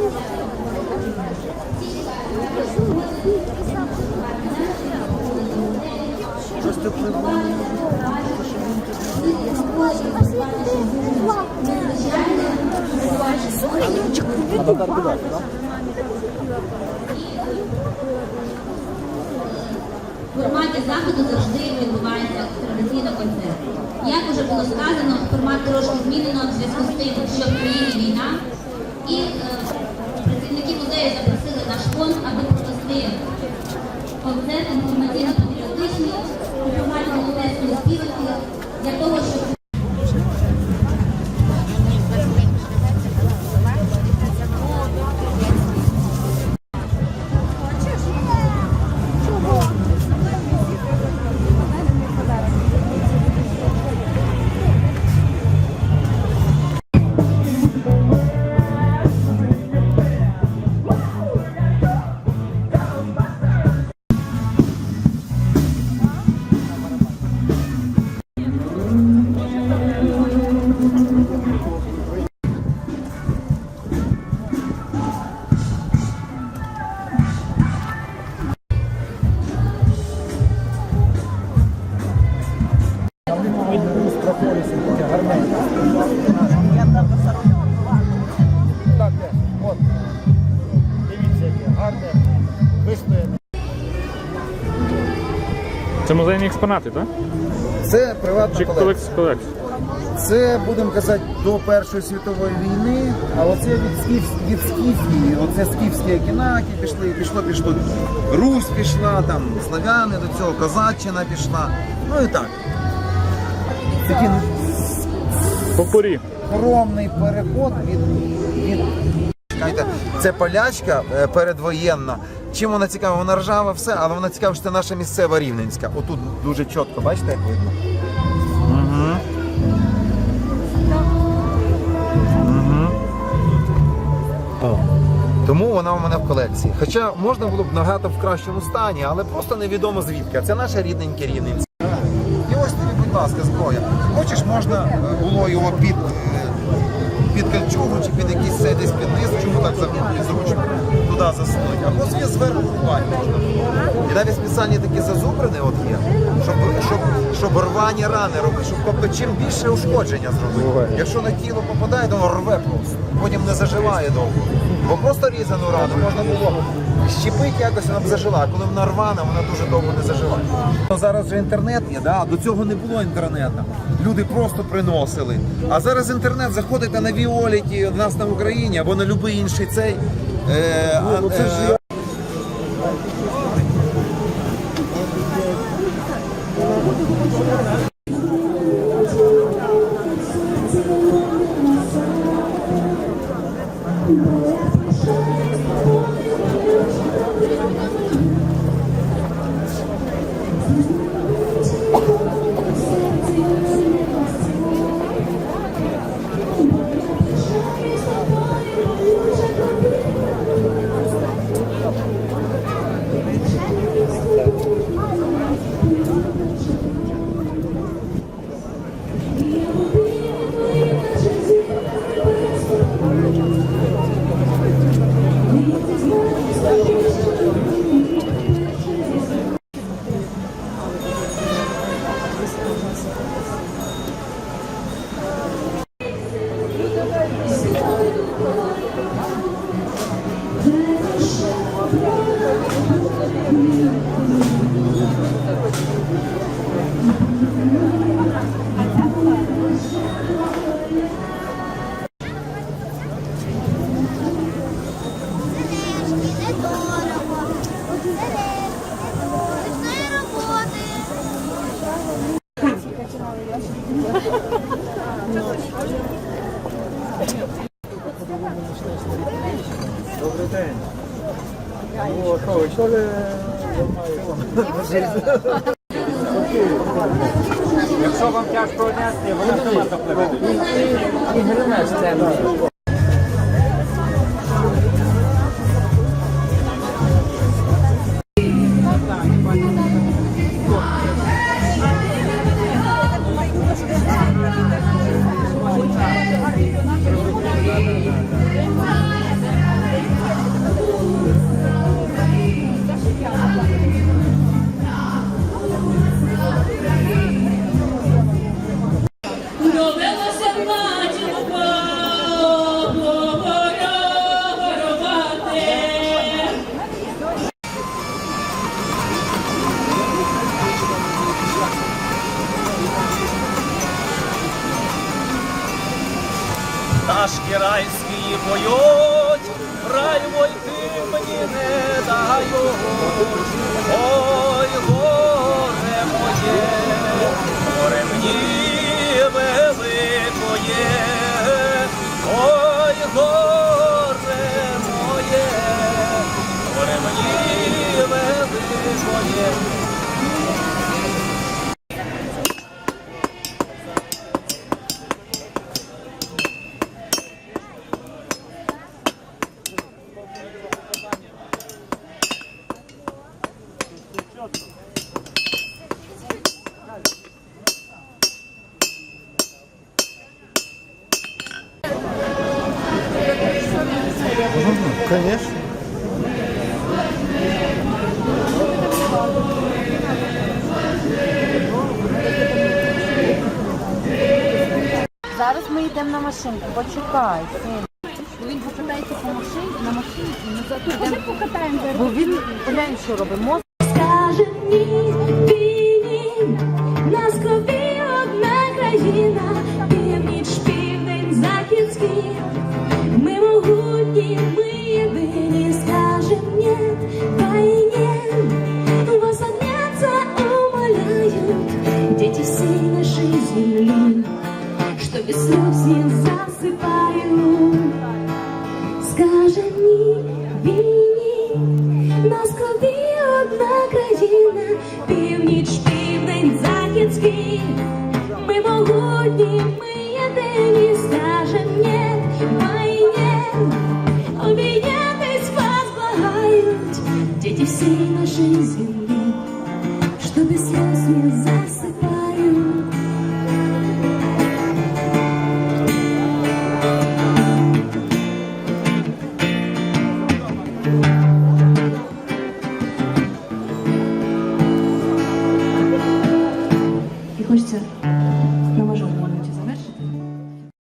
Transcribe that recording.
В форматі заходу завжди відбувається традиційно концерт. Як вже було сказано, формат трошки змінено в зв'язку з тим, що в країні війна. І Так, де? От. Дивіться, яке гарне вистояне. Це музейні експонати, так? Це приватна Чи колекція. колекція? колекція? Це, будемо казати, до Першої світової війни, а оце від, скіф, від Скіфії, оце скіфські окінаки пішли, пішло, пішло. Русь пішла, там, славяни до цього, козаччина пішла. Ну і так. Такий Попорі. скромний переход від, від Чекайте, це полячка е, передвоєнна. Чим вона цікава? Вона ржава, все, але вона цікава, що це наша місцева рівненська. Отут дуже чітко, бачите, як видно? Угу. Угу. Тому вона у мене в колекції. Хоча можна було б нагадати в кращому стані, але просто невідомо звідки. А Це наша рідненьке рівненське. Будь ласка, зброя. Хочеш, можна е, було його під, е, під кольчугу чи під якийсь цей десь під низ, чому так зручно туди засунути. Або звідси зверху рвати можна. І навіть спеціальні такі зазубрини от є, щоб, щоб, щоб рвані рани робити, щоб тобто чим більше ушкодження зробити. Якщо на тіло попадає, то воно рве просто. Потім не заживає довго. Бо просто різану рану можна було щепити якось, вона б зажила. А коли вона рвана, вона дуже довго не заживає. Ну, Зараз вже інтернет є, да? до цього не було інтернету. Люди просто приносили. А зараз інтернет заходите на Віоліті в нас на Україні або на будь-який інший цей. Е, а, е, Якщо вам тяжко однести, вона сама запливе. І гримеш темний. Конечно. Зараз ми йдемо на машинку, почекай. Він покатається по машині, на машині і назад. Може покатаємо? Бо він, глянь, що робить, мозок Скаже мені, війні, на скобі одна країна, північ, південь, захід, схід. Ми могутні,